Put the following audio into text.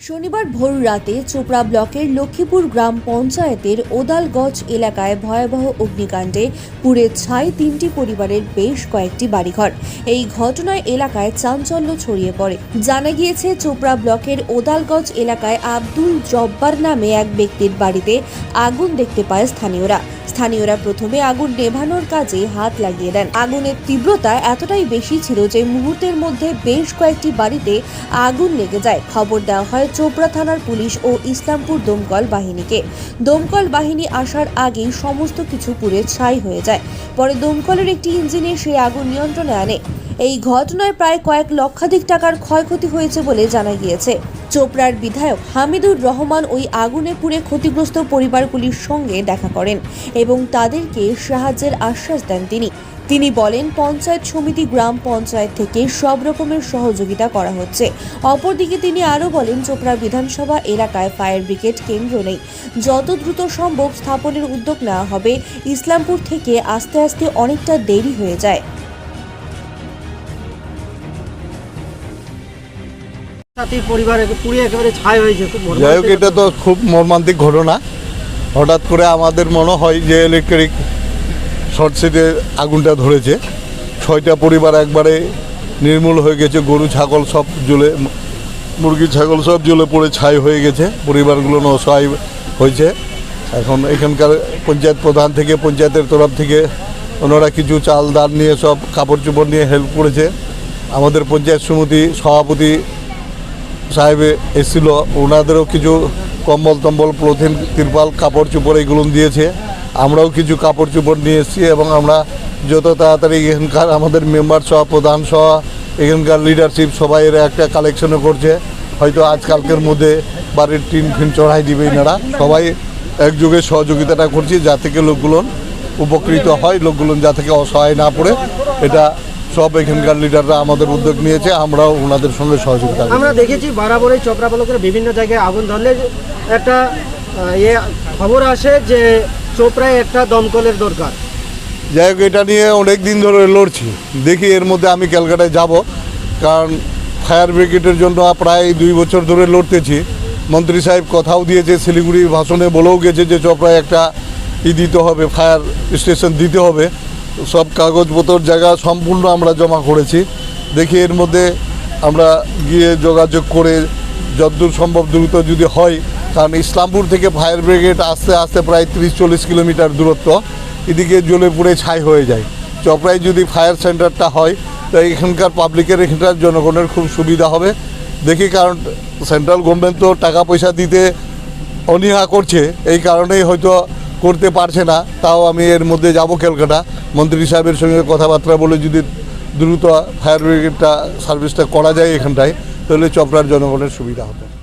শনিবার ভোর রাতে চোপড়া ব্লকের লক্ষ্মীপুর গ্রাম পঞ্চায়েতের ওদালগঞ্জ এলাকায় ভয়াবহ অগ্নিকাণ্ডে পুড়ে ছাই তিনটি পরিবারের বেশ কয়েকটি বাড়িঘর। এই ঘটনায় এলাকায় চাঞ্চল্য ছড়িয়ে পড়ে। জানা গিয়েছে, চোপড়া ব্লকের ওদালগঞ্জ এলাকায় আব্দুল জব্বার নামে এক ব্যক্তির বাড়িতে আগুন দেখতে পায় স্থানীয়রা। স্থানীয়রা প্রথমে আগুন নেভানোর কাজে হাত লাগিয়ে দেন। আগুনের তীব্রতা এতটাই বেশি ছিল যে মুহূর্তের মধ্যে বেশ কয়েকটি বাড়িতে আগুন লেগে যায়। খবর দেওয়া হয় চোপড়া থানার পুলিশ ও ইসলামপুর দমকল বাহিনীকে। দমকল বাহিনী আসার আগেই সমস্ত কিছু পুড়ে ছাই হয়ে যায়। পরে দমকলের একটি ইঞ্জিনে সেই আগুন নিয়ন্ত্রণে আনে। এই ঘটনায় প্রায় কয়েক লক্ষাধিক টাকার ক্ষয়ক্ষতি হয়েছে বলে জানা গিয়েছে। চোপড়ার বিধায়ক হামিদুর রহমান ওই আগুনে পুড়ে ক্ষতিগ্রস্ত পরিবারগুলির সঙ্গে দেখা করেন এবং তাদেরকে সাহায্যের আশ্বাস দেন তিনি। তিনি বলেন, পঞ্চায়েত সমিতি, গ্রাম পঞ্চায়েত থেকে সব রকমের সহযোগিতা করা হচ্ছে। অপরদিকে তিনি আরও বলেন, চোপড়া বিধানসভা এলাকায় ফায়ার ব্রিগেড কেন্দ্র নেই। যত দ্রুত সম্ভব স্থাপনের উদ্যোগ নেওয়া হবে। ইসলামপুর থেকে আস্তে আস্তে অনেকটা দেরি হয়ে যায়। যাই হোক, এটা তো খুব মর্মান্তিক ঘটনা। হঠাৎ করে আমাদের মনে হয় যে ইলেকট্রিক শর্ট সার্কিটে আগুনটা ধরেছে। ছয়টা পরিবার একবারে নির্মূল হয়ে গেছে, গরু, ছাগল সব জ্বলে, মুরগি, ছাগল সব জ্বলে পড়ে ছাই হয়ে গেছে। পরিবারগুলো অসহায় হয়েছে। এখন এখানকার পঞ্চায়েত প্রধান থেকে, পঞ্চায়েতের তরফ থেকে ওনারা কিছু চাল দান নিয়ে সব কাপড় চোপড় নিয়ে হেল্প করেছে। আমাদের পঞ্চায়েত সমিতি সভাপতি সাহেব এসেছিল, ওনাদেরও কিছু কম্বল টম্বল পলিথিন তিরপাল, কাপড় চোপড় এগুলো দিয়েছে। আমরাও কিছু কাপড় চোপড় নিয়ে এসেছি এবং আমরা যত তাড়াতাড়ি এখানকার আমাদের মেম্বার সহ, প্রধান সহ, এখানকার লিডারশিপ সবাই এরা একটা কালেকশনও করছে। হয়তো আজকালকের মধ্যে বাড়ির টিন ফিন চড়াই দিবে এনারা। সবাই একযোগে সহযোগিতাটা করছি যা থেকে লোকগুলো উপকৃত হয়, লোকগুলো যা থেকে অসহায় না পড়ে। এটা সব এখানকার লিডাররা আমাদের উদ্যোগ নিয়েছে আমরাও ওনাদের সঙ্গে সহযোগিতা আমরা দেখেছি বরাবরই চোপড়া ব্লকের বিভিন্ন জায়গায় আগুন ধরলে একটা ইয়ে খবর আসে যে চোপড়ায় একটা দমকলের দরকার। যাই হোক এটা নিয়ে অনেক দিন ধরে লড়ছি। দেখি এর মধ্যে আমি ক্যালকাটায় যাব কারণ ফায়ার ব্রিগেডের জন্য প্রায় দুই বছর ধরে লড়তেছি। মন্ত্রী সাহেব কথাও দিয়েছে শিলিগুড়ি ভাষণে বলেও গেছে যে চোপড়ায় একটা ই দিতে হবে ফায়ার স্টেশন দিতে হবে। সব কাগজপত্র, জায়গা সম্পূর্ণ আমরা জমা করেছি। দেখি এর মধ্যে আমরা গিয়ে যোগাযোগ করে যতদূর সম্ভব দ্রুত যদি হয়, কারণ ইসলামপুর থেকে ফায়ার ব্রিগেড আস্তে আস্তে প্রায় তিরিশ চল্লিশ কিলোমিটার দূরত্ব, এদিকে জ্বলে পুড়ে ছাই হয়ে যায়। চপড়ায় যদি ফায়ার সেন্টারটা হয়, তো এখানকার পাবলিকের এখানকার জনগণের খুব সুবিধা হবে। দেখি, কারণ সেন্ট্রাল গভর্নমেন্ট তো টাকা পয়সা দিতে অনীহা করছে, এই কারণেই হয়তো করতে পারছে না, তাও আমি এর মধ্যে যাব ক্যালকাটা মন্ত্রী সাহেবের সঙ্গে কথাবার্তা বলে যদি দ্রুত ফায়ার ব্রিগেডটা সার্ভিসটা করা যায় এখানটায়, তাহলে চপড়ার জনগণের সুবিধা হবে